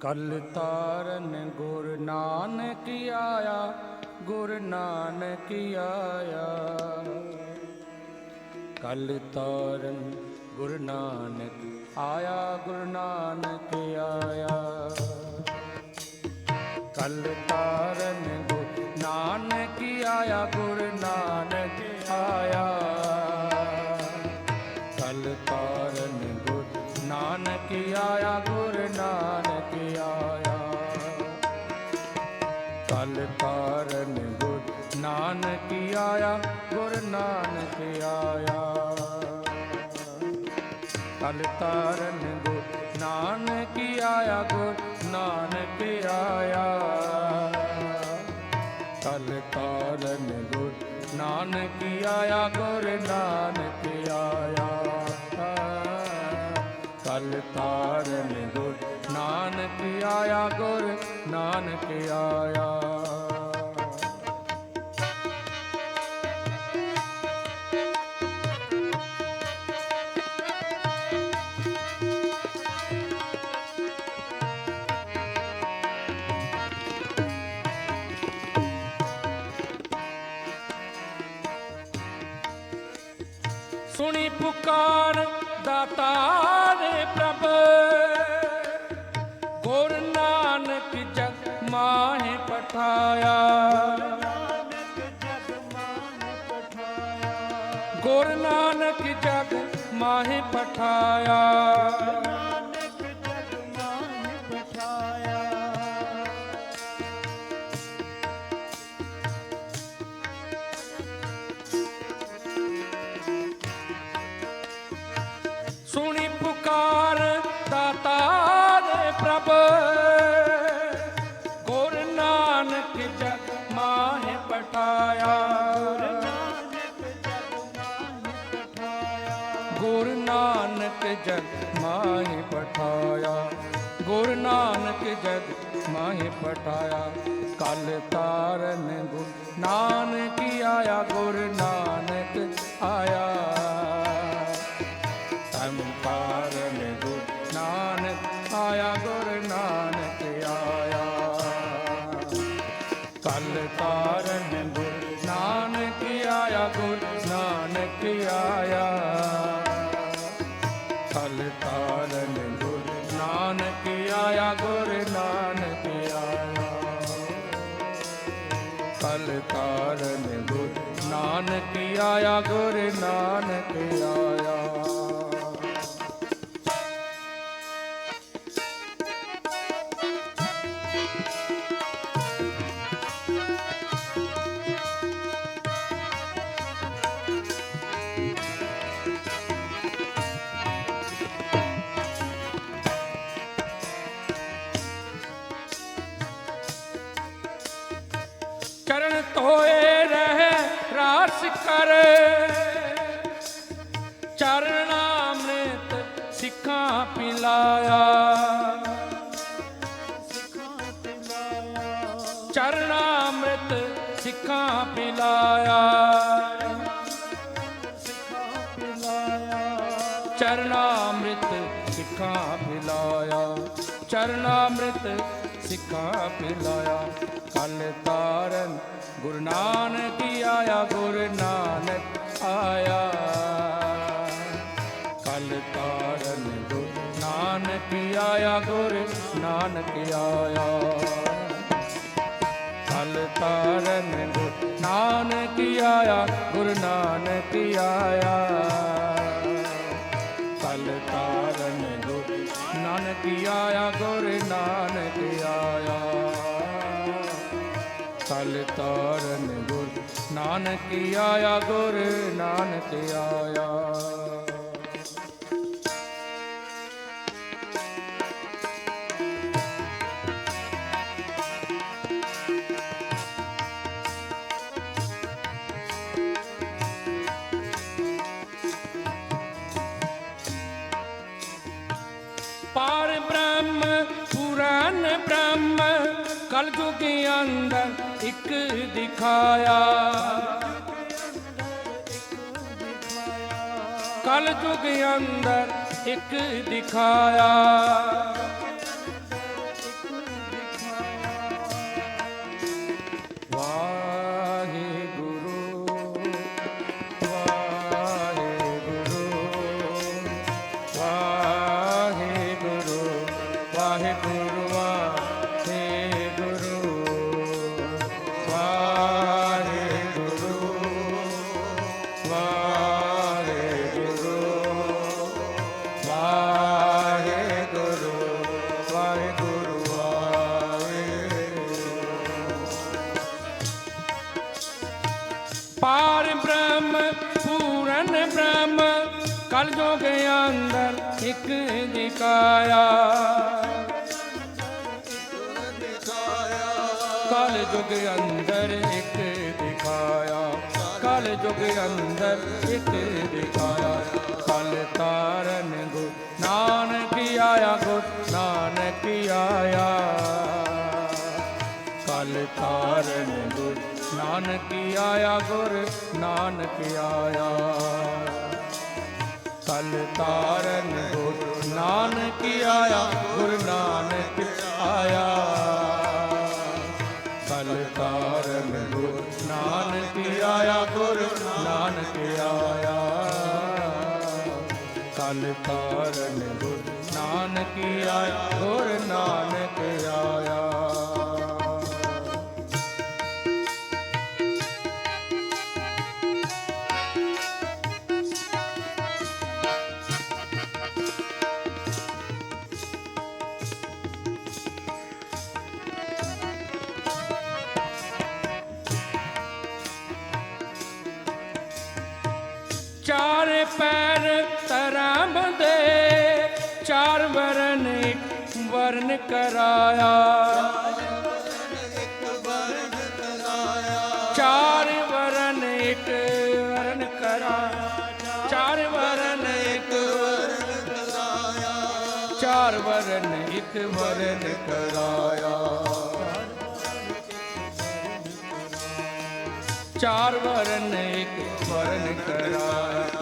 ਕਲ ਤਾਰਨ ਗੁਰ ਨਾਨਕ ਆਇਆ, ਗੁਰ ਨਾਨਕ ਆਇਆ। ਕਲ ਤਾਰਨ ਗੁਰ ਨਾਨਕ ਆਇਆ, ਗੁਰ ਨਾਨਕ ਆਇਆ। ਕਲ ਤਾਰਨ ਗੁਰ ਨਾਨਕ ਆਇਆ, ਗੁਰ ਨਾਨਕ ਆਇਆ। ਕਲ ਤਾਰਨ ਗੁਰ ਨਾਨਕ ਆਇਆ, ਗੁਰ ਕਲ ਤਾਰਨ ਗੁਰ ਨਾਨਕ ਆਇਆ ਗੁਰ ਨਾਨਕ ਆਇਆ। ਕਲ ਤਾਰਨ ਗੁਰ ਨਾਨਕ ਆਇਆ ਗੁਰ, ਨਾਨਕ ਆਇਆ। ਕਲ ਤਾਰਨ ਗੁਰ ਨਾਨਕ ਆਇਆ ਗੁਰ, ਨਾਨਕ ਆਇਆ। ਸੁਣੀ ਪੁਕਾਰ ਦਾਤਾ ਪ੍ਰਭ। ਗੁਰ ਨਾਨਕ ਜਗ ਮਾਹਿ ਪਠਾਇਆ। ਗੁਰ ਨਾਨਕ ਜਗ ਮਾਹੇ ਪਠਾਇਆ। ਜਗ ਮਾਹਿ ਪਠਾਇਆ। ਗੁਰ ਨਾਨਕ ਜਗ ਮਾਹੀ ਪਠਾਇਆ। ਕਲ ਤਾਰਨ ਗੁਰ ਨਾਨਕ ਆਇਆ, ਗੁਰ ਨਾਨਕ ਆਇਆ। ਤਨ ਤਾਰਨ ਗੁਰ ਨਾਨਕ ਆਇਆ, ਗੁਰ ਨਾਨਕ ਆਇਆ। ਕਲ ਤਾਰਨ ਨਾਨਕ ਆਇਆ ਗੁਰ ਨਾਨਕ ਆਇਆ। ਕਰਨ ਤੋਏ ਕਰ ਚਰਨ ਅੰਮ੍ਰਿਤ ਸਿੱਖਾਂ ਪਿਲਾਇਆ। ਚਰਨ ਅੰਮ੍ਰਿਤ ਸਿੱਖਾਂ ਪਿਲਾਇਆ। ਚਰਨ ਅੰਮ੍ਰਿਤ ਸਿੱਖਾਂ ਪਿਲਾਇਆ। ਚਰਨ ਅੰਮ੍ਰਿਤ ਸਿੱਖਾਂ ਪਿਲਾਇਆ। ਕਲ ਤਾਰਨ ਗੁਰੂ ਨਾਨਕ ਆਇਆ, ਗੁਰੂ ਨਾਨਕ ਆਇਆ। ਕਲ ਤਾਰਨ ਗੁਰੂ ਨਾਨਕ ਆਇਆ, ਗੁਰੂ ਨਾਨਕ ਆਇਆ। ਕਲ ਤਾਰਨ ਗੁਰ ਨਾਨਕ ਆਇਆ, ਗੁਰੂ ਨਾਨਕ ਆਇਆ। ਕਲ ਤਾਰਨ ਗੁਰ ਨਾਨਕ ਆਇਆ, ਗੁਰ ਨਾਨਕ ਆਇਆ। तारन गुर। नानक आया गुर नानक आया। पार ब्रह्म पुराण ब्रह्म कलयुग अंदर ਇੱਕ ਦਿਖਾਇਆ। ਕਲ ਯੁਗ ਅੰਦਰ ਇੱਕ ਦਿਖਾਇਆ। ਇੱਕ ਦਿਕਾਇਆ ਕਾਲ ਜੁਗ ਅੰਦਰ ਇੱਕ ਦਿਖਾਇਆ। ਕਲ ਜੁਗ ਅੰਦਰ ਇੱਕ ਦਿਖਾਇਆ। ਕਲ ਤਾਰਨ ਗੁਰ ਨਾਨਕ ਆਇਆ, ਗੁਰ ਨਾਨਕ ਆਇਆ। ਕਲ ਤਾਰਨ ਗੁਰ ਨਾਨਕ ਆਇਆ, ਗੁਰ ਨਾਨਕ ਆਇਆ। ਕਲ ਤਾਰਨ ਗੁਰ ਨਾਨਕ ਆਇਆ, ਗੁਰ ਨਾਨਕ ਆਇਆ। ਕਲ ਤਾਰਨ ਗੁਰ ਨਾਨਕ ਆਇਆ, ਗੁਰ ਨਾਨਕ ਆਇਆ। ਕਲ ਤਾਰਨ ਗੁਰ ਨਾਨਕ ਆਇਆ, ਗੁਰ ਨਾਨਕ ਆਇਆ। ਚਾਰ ਪੈਰ ਤਰਾਮ ਦੇ ਚਾਰ ਵਰਨ ਇੱਕ ਵਰਨ ਕਰਾਇਆ। ਚਾਰ ਵਰਨ ਇੱਕ ਵਰਨ ਕਰਾਇਆ। ਚਾਰ ਵਰਨ ਇੱਕ ਚਾਰ ਵਰਨ ਇੱਕ ਵਰਨ ਕਰਾਇਆ। ਚਾਰ ਵਰਨ ਇੱਕ ਵਰਨ ਕਰਾਇਆ।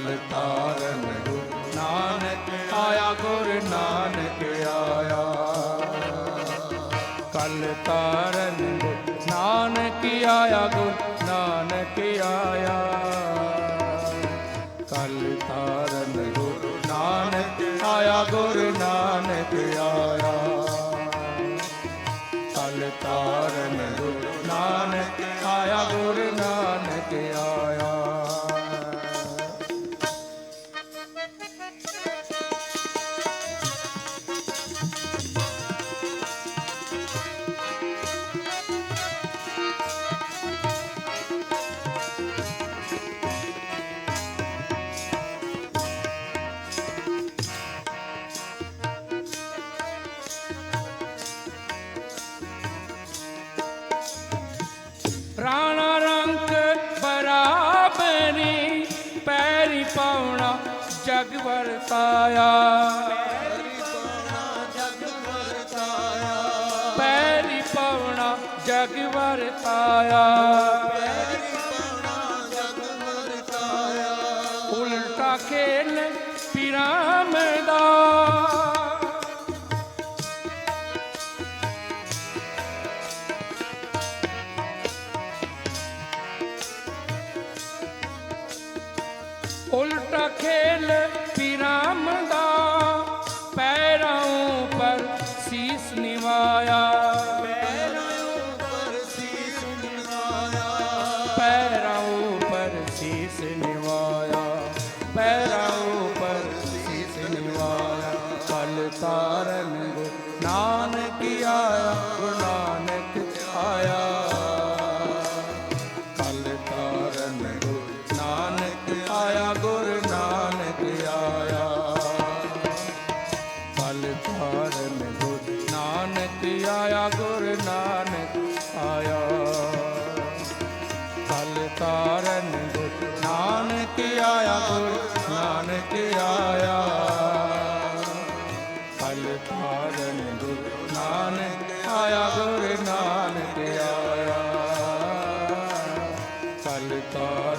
ਕਲ ਤਾਰਨ ਗੁਰੂ ਨਾਨਕ ਆਇਆ, ਗੁਰ ਨਾਨਕ ਆਇਆ। ਕਲ ਤਾਰਨ ਗੁਰ ਨਾਨਕ ਆਇਆ, ਗੁਰ ਨਾਨਕ ਆਇਆ। ਕਲ ਤਾਰਨ ਗੁਰੂ ਨਾਨਕ ਆਇਆ, ਗੁਰ ਨਾਨਕ ਆਇਆ। ਕਲ ਤਾਰਨ ਗੁਰੂ ਨਾਨਕ ਆਇਆ, ਗੁਰ ਨਾਨਕ ਆਇਆ। ਰਾਣਾ ਰੰਗ ਬਰਾਬਰੀ ਪੈਰੀ ਪਾਉਣਾ ਜਗ ਵਰਤਾਇਆ। ਪੈਰੀ ਪਾਉਣਾ ਜਗ ਵਰਤਾਇਆ। ਉਲਟਾ ਖੇਲ ਪਿਰਾਮ ਦਾ।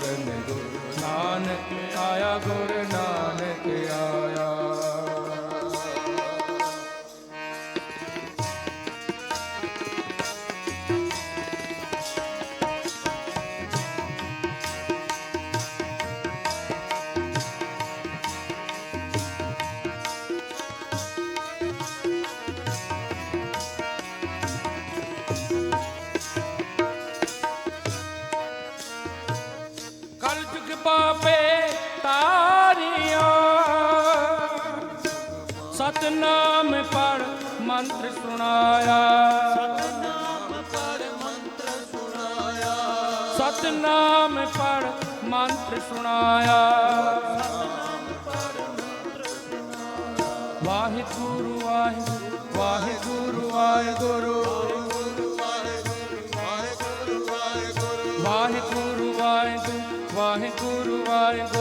ਤਾਰਨ ਗੁਰ ਨਾਨਕ ਆਇਆ ਗੁਰ ਨਾਨਕ ਆਇਆ। ਮੰਤਰ ਸੁਣਾਇਆ। ਸਤਨਾਮ ਪਰ ਮੰਤਰ ਸੁਣਾਇਆ। ਵਾਹਿਗੁਰੂ ਵਾਹਿਗੁਰੂ ਵਾਹਿਗੁਰੂ ਵਾਹਿਗੁਰੂ ਵਾਹਿਗੁਰੂ। ਵਾਹਿਗੁਰੂ ਵਾਹਿਗੁਰੂ ਵਾਹਿਗੁਰੂ ਵਾਹਿਗੁਰੂ।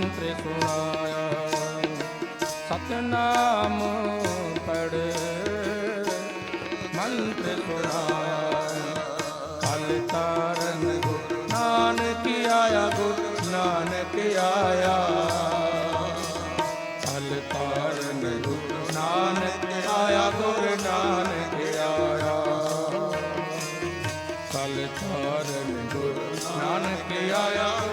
ਮੰਤਰ ਸੁਣਾਇਆ। ਸਤਨਾਮ ਪੜ ਮੰਤਰ ਸੁਣਾਇਆ। ਕਲ ਤਾਰਨ ਗੁਰੂ ਨਾਨਕ ਆਇਆ, ਗੁਰੂ ਨਾਨਕ ਆਇਆ। ਕਲ ਤਾਰਨ ਗੁਰੂ ਨਾਨਕ ਆਇਆ, ਗੁਰ ਨਾਨਕ ਆਇਆ। ਕਲ ਤਾਰਨ ਗੁਰ ਨਾਨਕ ਆਇਆ।